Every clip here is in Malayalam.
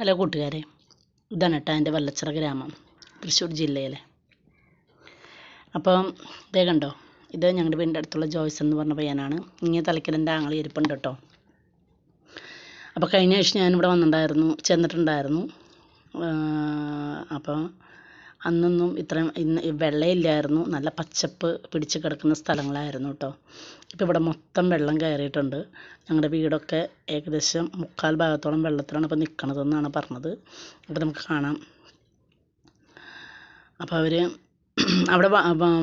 ഹലോ കൂട്ടുകാരെ. ഇതാണ് കേട്ടോ എന്റെ വല്ലച്ചിറ ഗ്രാമം തൃശ്ശൂർ ജില്ലയിലെ. അപ്പം ഇതേ കണ്ടോ ഇത് ഞങ്ങളുടെ വീടിന്റെ അടുത്തുള്ള ജോയ്സ് എന്ന് പറഞ്ഞ പയ്യനാണ്. ഇങ്ങനെ തലക്കലെന്റെ ആങ്ങൾ ഇരിപ്പുണ്ട് കേട്ടോ. അപ്പോൾ കഴിഞ്ഞ ആഴ്ച ഞാനിവിടെ വന്നിട്ടുണ്ടായിരുന്നു ചെന്നിട്ടുണ്ടായിരുന്നു. അപ്പോൾ അന്നൊന്നും ഇത്രയും ഇന്ന് വെള്ളമില്ലായിരുന്നു നല്ല പച്ചപ്പ് പിടിച്ച് കിടക്കുന്ന സ്ഥലങ്ങളായിരുന്നു കേട്ടോ ഇപ്പോൾ ഇവിടെ മൊത്തം വെള്ളം കയറിയിട്ടുണ്ട്. ഞങ്ങളുടെ വീടൊക്കെ ഏകദേശം മുക്കാൽ ഭാഗത്തോളം വെള്ളത്തിലാണ് ഇപ്പോൾ നിൽക്കണതെന്നാണ് പറഞ്ഞത്. അപ്പോൾ നമുക്ക് കാണാം. അപ്പോൾ അവർ അവിടെ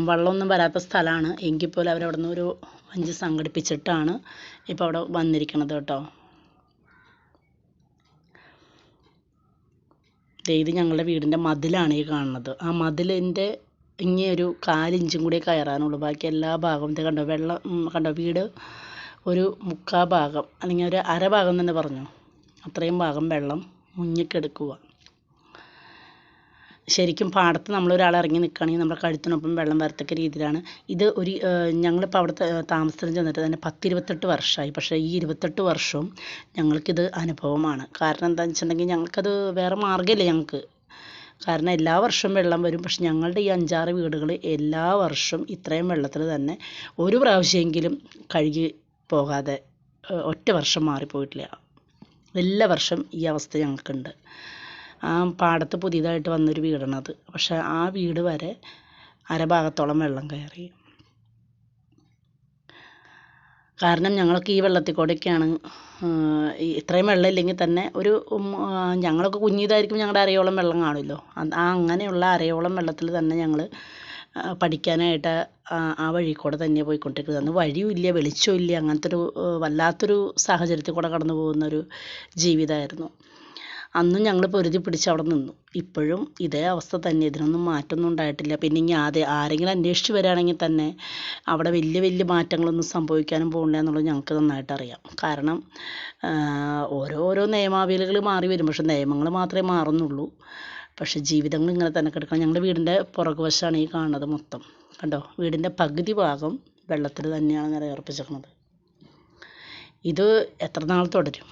വെള്ളമൊന്നും വരാത്ത സ്ഥലമാണ് എങ്കിൽ പോലും അവരവിടെ നിന്ന് ഒരു വഞ്ചി സംഘടിപ്പിച്ചിട്ടാണ് ഇപ്പോൾ അവിടെ വന്നിരിക്കണത് കേട്ടോ ഇത് ഞങ്ങളുടെ വീടിന്റെ മതിലാണ് ഈ കാണുന്നത്. ആ മതിലിന്റെ ഇങ്ങേ ഒരു കാലിഞ്ചും കൂടി കയറാനുള്ളൂ. ബാക്കി എല്ലാ ഭാഗവും ഇത് കണ്ടോ? വെള്ളം കണ്ടോ? വീട് ഒരു മുക്കാ ഭാഗം അല്ലെങ്കിൽ ഒരു അര ഭാഗം തന്നെ പറഞ്ഞു. അത്രയും ഭാഗം വെള്ളം മുങ്ങി മുങ്ങിക്കെടുക്കുക ശരിക്കും പാടത്ത് നമ്മളൊരാൾ ഇറങ്ങി നിൽക്കുകയാണെങ്കിൽ നമ്മുടെ കഴുത്തിനൊപ്പം വെള്ളം വരത്തക്ക രീതിയിലാണ്. ഇത് ഒരു ഞങ്ങളിപ്പോൾ അവിടെ താമസത്തിന് ചെന്നിട്ട് തന്നെ പത്തിരുപത്തെട്ട് വർഷമായി. പക്ഷേ ഈ ഇരുപത്തെട്ട് വർഷവും ഞങ്ങൾക്കിത് അനുഭവമാണ്. കാരണം എന്താണെന്ന് വെച്ചിട്ടുണ്ടെങ്കിൽ ഞങ്ങൾക്കത് വേറെ മാർഗമില്ല ഞങ്ങൾക്ക്. കാരണം എല്ലാ വർഷവും വെള്ളം വരും. പക്ഷെ ഞങ്ങളുടെ ഈ അഞ്ചാറ് വീടുകൾ എല്ലാ വർഷവും ഇത്രയും വെള്ളത്തിൽ തന്നെ ഒരു പ്രാവശ്യമെങ്കിലും കഴുകി പോകാതെ ഒറ്റ വർഷം മാറിപ്പോയിട്ടില്ല. എല്ലാ വർഷം ഈ അവസ്ഥ ഞങ്ങൾക്കുണ്ട്. ആ പാടത്ത് പുതിയതായിട്ട് വന്നൊരു വീടാണത് പക്ഷെ ആ വീട് വരെ അരഭാഗത്തോളം വെള്ളം കയറി. കാരണം ഞങ്ങൾക്ക് ഈ വെള്ളത്തിൽ കൂടെയൊക്കെയാണ് ഇത്രയും വെള്ളം ഇല്ലെങ്കിൽ തന്നെ ഒരു ഞങ്ങളൊക്കെ കുഞ്ഞിതായിരിക്കും ഞങ്ങളുടെ അരയോളം വെള്ളം കാണുമല്ലോ. ആ അങ്ങനെയുള്ള അരയോളം വെള്ളത്തിൽ തന്നെ ഞങ്ങൾ പഠിക്കാനായിട്ട് ആ വഴി കൂടെ തന്നെ പോയിക്കൊണ്ടിരിക്കുന്നത്. അന്ന് വഴിയുമില്ല വെളിച്ചമില്ല അങ്ങനത്തെ ഒരു വല്ലാത്തൊരു സാഹചര്യത്തിൽ കൂടെ കടന്നു പോകുന്നൊരു ജീവിതമായിരുന്നു. അന്നും ഞങ്ങൾ പൊരുതി പിടിച്ച് അവിടെ നിന്നു. ഇപ്പോഴും ഇതേ അവസ്ഥ തന്നെ. ഇതിനൊന്നും മാറ്റമൊന്നും ഉണ്ടായിട്ടില്ല. പിന്നെ ഇനി ആദ്യ ആരെങ്കിലും അന്വേഷിച്ച് വരികയാണെങ്കിൽ തന്നെ അവിടെ വലിയ വലിയ മാറ്റങ്ങളൊന്നും സംഭവിക്കാനും പോകുന്നില്ല എന്നുള്ളത് ഞങ്ങൾക്ക് നന്നായിട്ട് അറിയാം. കാരണം ഓരോരോ നിയമാവലികൾ മാറി വരും. പക്ഷെ നിയമങ്ങൾ മാത്രമേ മാറുന്നുള്ളൂ. പക്ഷെ ജീവിതങ്ങൾ ഇങ്ങനെ തന്നെ കിടക്കണം. ഞങ്ങളുടെ വീടിന്റെ പുറകുവശമാണ് ഈ കാണുന്നത് മൊത്തം. കണ്ടോ? വീടിന്റെ പകുതി ഭാഗം വെള്ളത്തിൽ തന്നെയാണ് നിലയുറപ്പിച്ചിരിക്കുന്നത് ഇത് എത്ര നാൾ തുടരും?